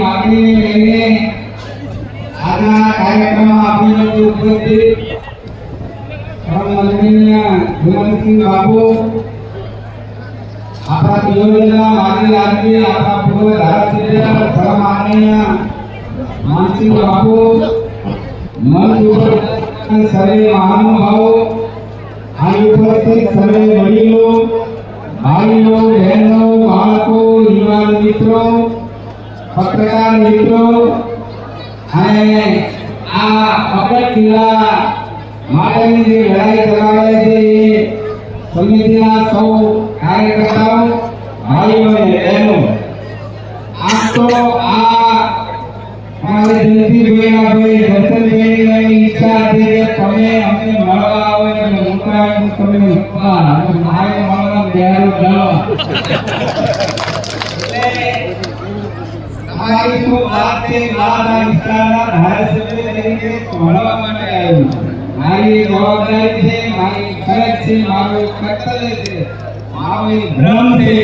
પાર્ટીને લઈને આજના કાર્યક્રમમાં આપણી ઉપસ્થિત શ્રમ મંત્રીને ગુણવંતસિંહ બાબુ આપણા દિયોદરના માજી રાજવી આપણા પૂર્વ ધારાસભ્ય શ્રમ આદરણીય માનસિંહ બાબુ મંચ ઉપર સર્વે મહાનુભાવો આવી ઉપસ્થિત સર્વે પત્રકાર મિત્રો, અને આ પકડ કિલ્લા માટેની જે લડાઈ ચલાવે છે એ સમિતિના સૌ કાર્યકર્તાઓ, ભાઈઓ અને બહેનો આમ તો આ અમારે જયંતિભાઈના ભાઈ દર્શનભાઈની ઈચ્છા છે કે તમે અમને મળવા આવો એટલે મોટા તમે મૂકવા મારે મળવા બેહારો એટલે તમારી શું વાત છે વાત આ વિસ્તારના ધારાસભ્ય તરીકે મળવા માટે આવ્યો છું. મારી જવાબદારી છે મારી ફરજ છે મારું એક કર્તવ્ય છે મારો એક ધર્મ છે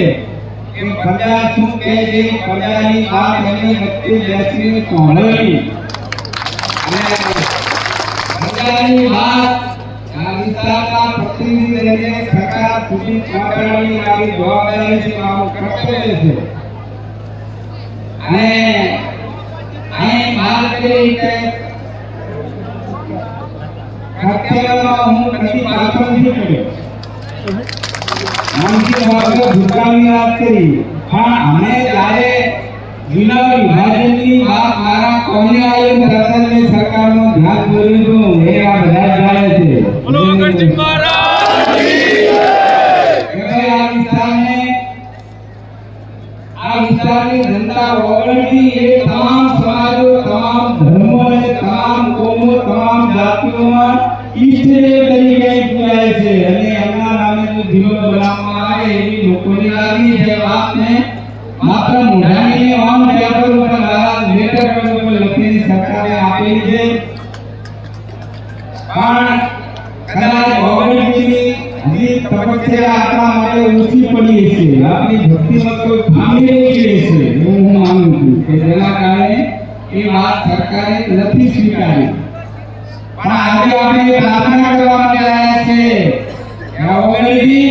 કે પ્રજા શું કહે છે પ્રજાની વાત એમની વચ્ચે બેસીને સાંભળવી અને પ્રજાની વાત આ વિસ્તારના પ્રતિનિધિ તરીકે સરકાર સુધી પહોંચાડવાની મારી જવાબદારી છે મારું કર્તવ્ય છે અને અહીં કરી કે કર્તવ્યમાં હું કદી પાછળ નથી પડ્યો મનથી વાત ભૂતકાળની ધ્યાન આ વિસ્તારની જનતા ઓગણની એ તમામ સમાજો તમામ ધર્મો અને તમામ કોમો તમામ જાતિઓમાં ઈષ્ટદેવ તરીકે પૂજાય છે અને એમના નામે જો દીવો બનાવવામાં આવે એવી લોકોની લાગણી છે વાતને માત્ર મોઢાની ઓન પેપર ઉપર મારા લેટર પર ઉપર લખીને સરકારે આપેલી છે પણ કદાચ ઓગણની હજી તબક્કે આપણા માટે ઓછી પડી છે આપણી ભક્તિમાં કોઈ ખામી રહી ગઈ છે એવું હું માનું છું કે જેના કારણે એ વાત સરકારે નથી સ્વીકારી પણ આજે આપણે પ્રાર્થના કરવા માટે આવ્યા છે કે આ ઓગણની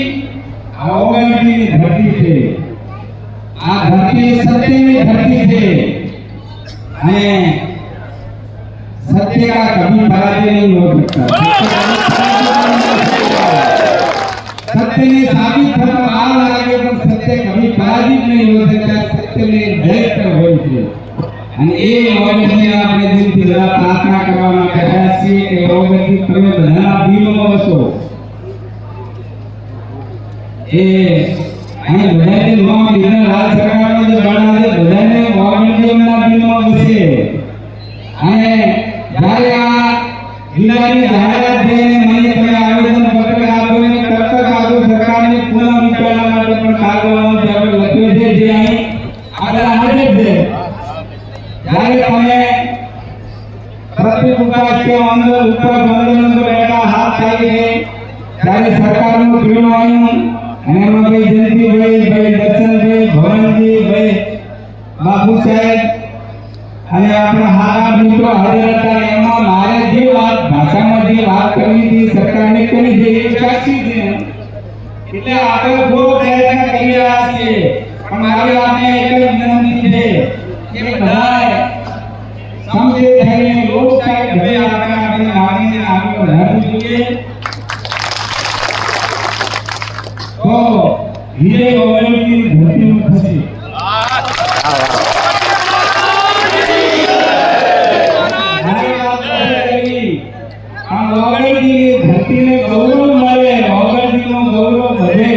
આ ઓગણની ધરતી છે આ ધરતી સત્યની ધરતી છે અને सत्य का कभी पराजय नहीं हो सकता સત્યને સાબિત થવા આ લાગે પણ સત્ય કભી પરાજિત નહીં હોઈ શકતા સત્યને નિરંતર હોય છે. અને એ ઓગણથી આપણે દિલથી જરા પ્રાર્થના કરવા માટે રહ્યા છીએ કે ઓગણથી તમે બધા દિલમાં વસો. એ, અહીં બધાને રોમ લીધા રાજ સરકારનો જે બળ આવે ત્યારે સરકારનું પીણું આવ્યું અને એમાં ભાઈ જયંતિભાઈ, ભાઈ દર્શનભાઈ ભવનજી ભાઈ બાપુ સાહેબ, અને આપણા હારા મિત્રો હાજર હતા. એમાં મારે જે વાત, ભાષામાં જે વાત કરવી હતી, સરકારને કરી છે, એ સાચી છે. એટલે આપણે બહુ પ્રયત્ન કરી રહ્યા છીએ પણ મારી આપને એક જ વિનંતી છે કે બધાએ જોઈએ. તો હીરે. આ ઓગણની ધરતીને ગૌરવ મળે ગૌરવ વધે.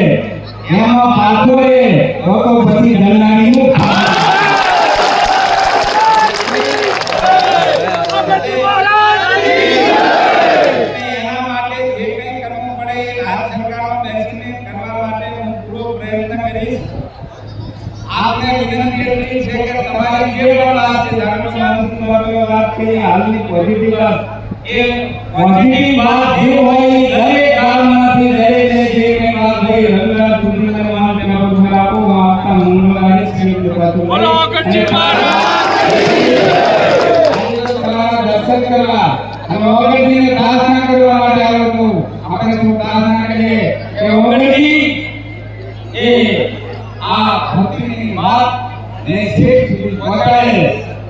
એમાં પાછો રે તો પછી જનાનીનું આપને વિનંતી એટલી છે કે તમારી જે પણ વાત છે ડોક્ટર માનસિંહ બાબુએ વાત કરી હાલની પોઝિટિવ વાત એ પોઝિટિવ વાત જે હોય એ દરેક ગામમાંથી દરેક ને જે કંઈ વાત હોય રવિવાર સુધીમાં માન આપો આપતા મંગળવારે શ્રી બોલો ગણજી મહારાજ આજે તમારા દર્શન કરવા અને ઓગણજીને પ્રાર્થના કરવા માટે આવ્યો છું આપણે શું પ્રાર્થના કરીએ કે ઓગણજી એ આ ભક્તિની વાત ને છેક પહોંચાડે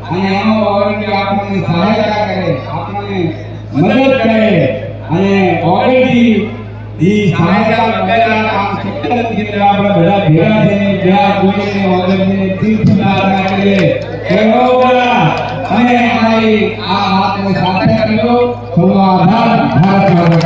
અને એમાં ઓગણજી આપણને સહાયતા કરે, આપણને મદદ કરે અને ઓગણજી ઈ સહાયતા વગર કામ શક્ય નથી એટલે બધા ભેગા થઈને જ્યાં કોઈને ઓગણજીને તીર્થ પ્રાર્થના કરીએ કે ઓગણા અને આ વાતને સાથે કર્યો થોડો આધાર ભારત